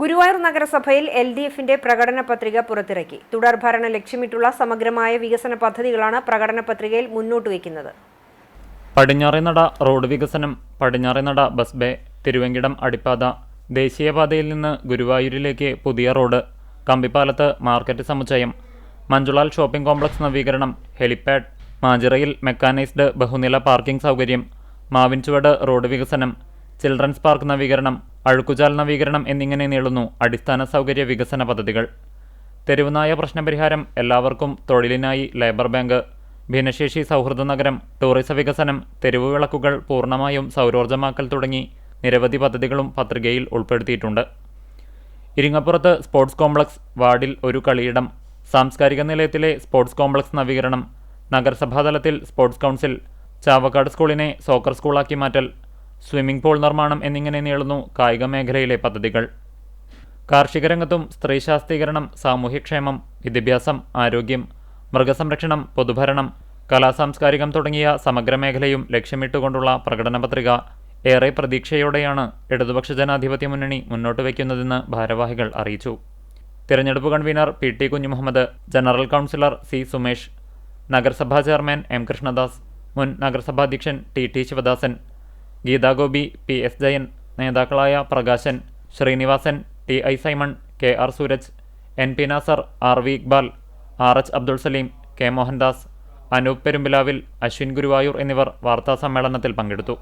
ഗുരുവായൂർ നഗരസഭയിൽ L D എഫിന്റെ പ്രകടന പത്രിക പുറത്തിറക്കി. തുടർഭരണം ലക്ഷ്യമിട്ടുള്ള സമഗ്രമായ വികസന പദ്ധതികളാണ് പ്രകടന പത്രികയിൽ മുന്നോട്ട് വയ്ക്കുന്നത്. പടിഞ്ഞാറേനട റോഡ് വികസനം പടിഞ്ഞാറേനട ബസ് ബേ തിരുവങ്കിടം അടിപ്പാത ദേശീയപാതയിൽ നിന്ന് ഗുരുവായൂരിലേക്ക് പുതിയ റോഡ് കമ്പിപ്പാലത്ത് മാർക്കറ്റ് സമുച്ചയം മഞ്ജുളാൽ ഷോപ്പിംഗ് കോംപ്ലക്സ് നവീകരണം ഹെലിപാഡ് മാജിറയിൽ മെക്കാനൈസ്ഡ് ബഹുനില പാർക്കിംഗ് സൗകര്യം മാവിൻചുവട് റോഡ് വികസനം ചിൽഡ്രൻസ് പാർക്ക് നവീകരണം അഴുക്കുചാൽ നവീകരണം എന്നിങ്ങനെ നീളുന്നു അടിസ്ഥാന സൗകര്യ വികസന പദ്ധതികൾ. തെരുവുനായ പ്രശ്നപരിഹാരം എല്ലാവർക്കും തൊഴിലിനായി ലേബർ ബാങ്ക്. ഭിന്നശേഷി സൗഹൃദ നഗരം ടൂറിസ വികസനം തെരുവ് വിളക്കുകൾ പൂർണമായും സൗരോർജമാക്കൽ തുടങ്ങി നിരവധി പദ്ധതികളും പത്രികയിൽ ഉൾപ്പെടുത്തിയിട്ടുണ്ട്. ഇരിങ്ങപ്പുറത്ത് സ്പോർട്സ് കോംപ്ലക്സ് വാർഡിൽ ഒരു കളിയിടം. സാംസ്കാരിക നിലയത്തിലെ സ്പോർട്സ് കോംപ്ലക്സ് നവീകരണം. നഗരസഭാതലത്തിൽ സ്പോർട്സ് കൗൺസിൽ. ചാവക്കാട് സ്കൂളിനെ സോക്കർ സ്കൂളാക്കി മാറ്റൽ. സ്വിമ്മിംഗ് പൂൾ നിർമ്മാണം എന്നിങ്ങനെ നീളുന്നു കായിക മേഖലയിലെ പദ്ധതികൾ. കാർഷിക രംഗത്തും സ്ത്രീ ശാക്തീകരണം സാമൂഹ്യക്ഷേമം വിദ്യാഭ്യാസം ആരോഗ്യം മൃഗസംരക്ഷണം പൊതുഭരണം കലാസാംസ്കാരികം തുടങ്ങിയ സമഗ്ര മേഖലയും ലക്ഷ്യമിട്ടുകൊണ്ടുള്ള പ്രകടന പത്രിക ഏറെ പ്രതീക്ഷയോടെയാണ് ഇടതുപക്ഷ ജനാധിപത്യ മുന്നണി മുന്നോട്ട് വയ്ക്കുന്നതെന്ന് ഭാരവാഹികൾ അറിയിച്ചു. തിരഞ്ഞെടുപ്പ് convener P T Kunhimuhammed general councillor C Sumesh നഗരസഭാ ചെയർമാൻ എം കൃഷ്ണദാസ് മുൻ നഗരസഭാധ്യക്ഷൻ T T Sivadasan Geethagopi P S Jayan നേതാക്കളായ Prakashan Sreenivasan T I Simon K R Sooraj N P Nasar R V Iqbal R H Abdul Saleem K Mohandas Anoop പെരുമ്പിലാവിൽ Ashwin Guruvayur എന്നിവർ വാർത്താസമ്മേളനത്തിൽ പങ്കെടുത്തു.